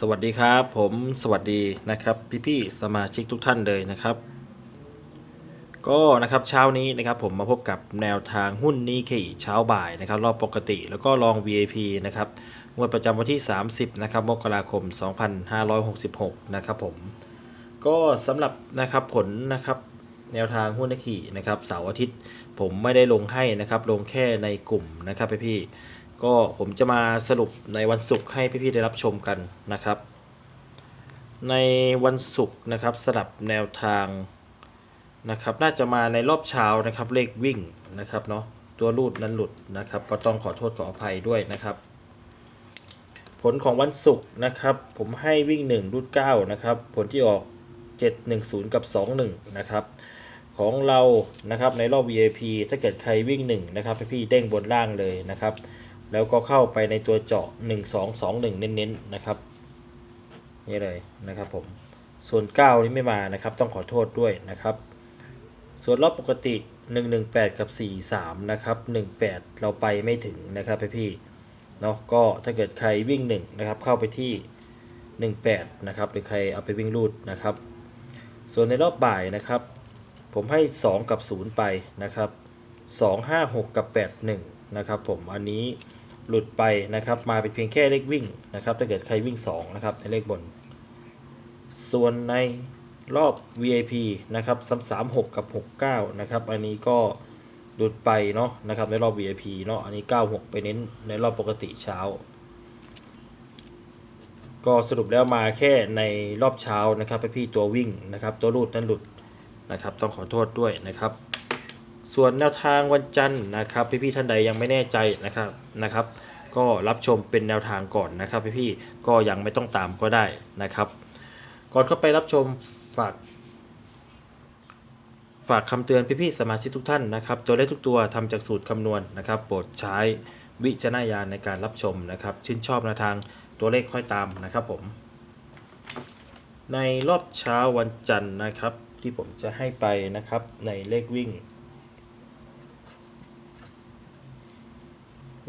สวัสดีครับ ผมสวัสดีนะครับพี่ๆสมาชิกทุกท่านเลยนะครับ ก็นะครับเช้านี้นะครับผมมาพบกับแนวทางหุ้นนี้ขี่เช้าบ่ายนะครับ รอบปกติแล้วก็ลอง VIP นะครับงวดประจำวันที่ 30นะครับมกราคม 2566 นะครับผมก็สำหรับนะครับผลนะครับแนวทางหุ้นนักขี่นะครับเสาร์อาทิตย์ผมไม่ได้ลงให้นะครับลงแค่ในกลุ่มนะครับพี่ๆ ก็ผมจะมาสรุปในวันศุกร์ให้พี่ๆได้รับชมกันนะครับ ในวันศุกร์นะครับสลับแนวทางนะครับน่าจะมาในรอบเช้านะครับเลขวิ่งนะครับเนาะตัวรูดนั้นหลุดนะครับ ก็ต้องขอโทษขออภัยด้วยนะครับ ผลของวันศุกร์นะครับ ผมให้วิ่ง 1 รูด9นะครับผลที่ออก 710 กับ 21 นะครับของเรานะครับในรอบ VIP ถ้าเกิดใครวิ่ง 1 นะครับพี่เด้งบนล่างเลยนะครับ แล้วก็เข้าไปในตัวเจาะ 1 2 2 1 เน้นๆนะครับ นี่เลยนะครับผม ส่วน 9 นี่ไม่มานะครับ ต้องขอโทษด้วยนะครับ ส่วนรอบปกติ 118 กับ 43 นะครับ 18 เราไปไม่ถึงนะครับพี่ๆเนาะก็ถ้าเกิดใครวิ่ง 1 นะครับ เข้าไปที่ 18 นะครับ หรือใครเอาไปวิ่งรูดนะครับ ส่วนในรอบบ่ายนะครับ ผมให้ 2 กับ 0 ไปนะครับ 2 5 6 กับ 8 1 นะครับผมอันนี้หลุดไปนะครับมาเป็นเพียงแค่เลขวิ่งนะครับถ้าเกิดใครวิ่ง2นะครับในเลขบน ส่วนในรอบ VIP นะครับ3 3 6 กับ 69 นะครับ อันนี้ก็หลุดไปเนาะนะครับในรอบ VIP เนาะอันนี้ 96 ไปเน้นในรอบปกติเช้า ก็สรุปแล้วมาแค่ในรอบเช้านะครับพี่ตัววิ่งนะครับ ตัวรูดนั้นหลุดนะครับ ต้องขอโทษด้วยนะครับ ส่วนแนวทางวันจันทร์นะครับพี่ๆท่านใดยังไม่แน่ใจนะครับนะครับ ก็รับชมเป็นแนวทางก่อนนะครับพี่ๆก็ยังไม่ต้องตามก็ได้นะครับ ก่อนเข้าไปรับชมฝาก ฝากคำเตือนพี่ๆสมาชิกทุกท่านนะครับ ตัวเลขทุกตัวทำจากสูตรคำนวณนะครับ โปรดใช้วิจารณญาณในการรับชมนะครับ ชื่นชอบแนวทางตัวเลขค่อยตามนะครับผมในรอบเช้าวันจันทร์นะครับ ที่ผมจะให้ไปนะครับในเลขวิ่ง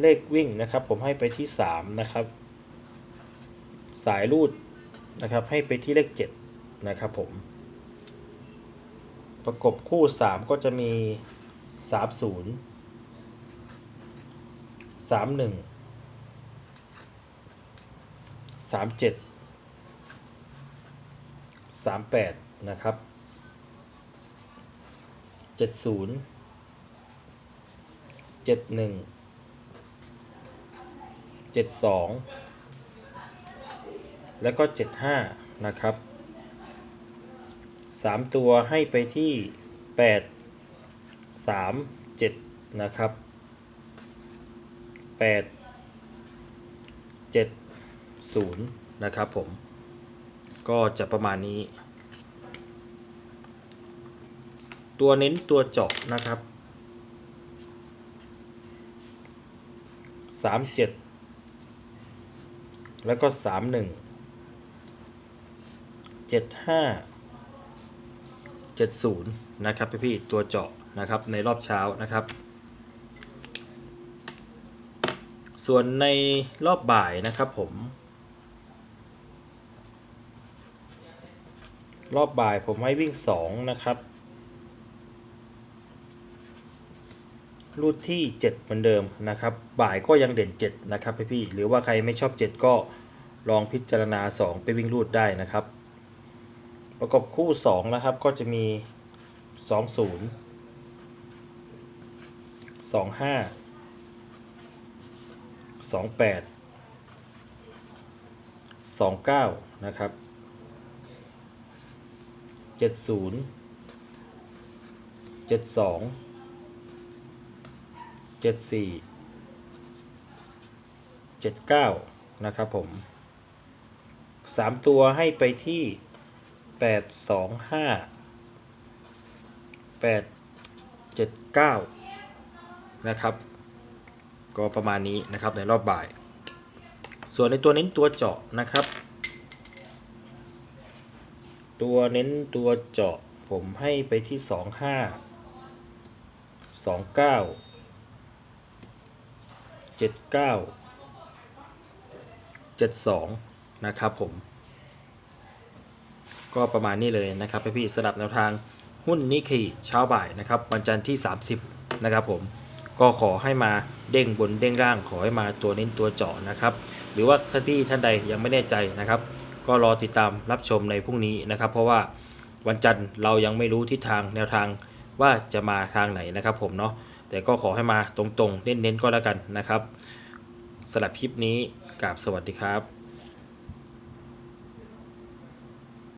เลขวิ่งนะครับ ผมให้ไปที่3นะครับ สายรูดนะครับ ให้ไปที่เลข7นะครับผม ประกบคู่ 3 ก็จะมี 30 31 37 38 นะครับ 70 71 72 แล้วก็ 75 นะครับ 3 ตัวให้ไปที่ 8 3 7 นะครับ 8 7 0 นะครับผม ก็จะประมาณนี้ ตัวเน้นตัวเจาะนะครับสามเจ็ด แล้วก็สามหนึ่งเจ็ดห้าเจ็ดศูนย์นะครับพี่พี่ตัวเจาะนะครับในรอบเช้านะครับ ส่วนในรอบบ่ายนะครับผม รอบบ่ายผมให้วิ่งสองนะครับ รูดที่ 7 เหมือนเดิมนะครับ บ่ายก็ยังเด่น 7 นะครับพี่ๆหรือว่าใครไม่ชอบ 7 ก็ลองพิจารณา 2 ไปวิ่งรูดได้นะครับ ประกอบคู่ 2 นะครับ ก็จะมี 20 25 28 29 นะครับ 70 72 เจ็ดสี่เจ็ดเก้านะครับผมสามตัวให้ไปที่แปดสองห้าแปดเจ็ดเก้านะครับ ก็ประมาณนี้นะครับในรอบบ่าย ส่วนในตัวเน้นตัวเจาะนะครับ ตัวเน้นตัวเจาะผมให้ไปที่สองห้าสองเก้า เจ็ดเก้าเจ็ดสองนะครับผม ก็ประมาณนี้เลยนะครับพี่ๆสลับแนวทางหุ้นนิเคอีเช้าบ่ายนะครับวันจันทร์ที่ 30 นะครับผมก็ขอให้มาเด้งบนเด้งล่าง ขอให้มาตัวเน้นตัวเจาะนะครับ หรือว่าท่านพี่ท่านใดยังไม่แน่ใจนะครับ ก็รอติดตามรับชมในพรุ่งนี้นะครับ เพราะว่าวันจันทร์เรายังไม่รู้ทิศทางแนวทาง ว่าจะมาทางไหนนะครับผมเนาะแต่ก็ขอให้มาตรงๆ เน้นๆก็แล้วกันนะครับสำหรับคลิปนี้กราบสวัสดีครับ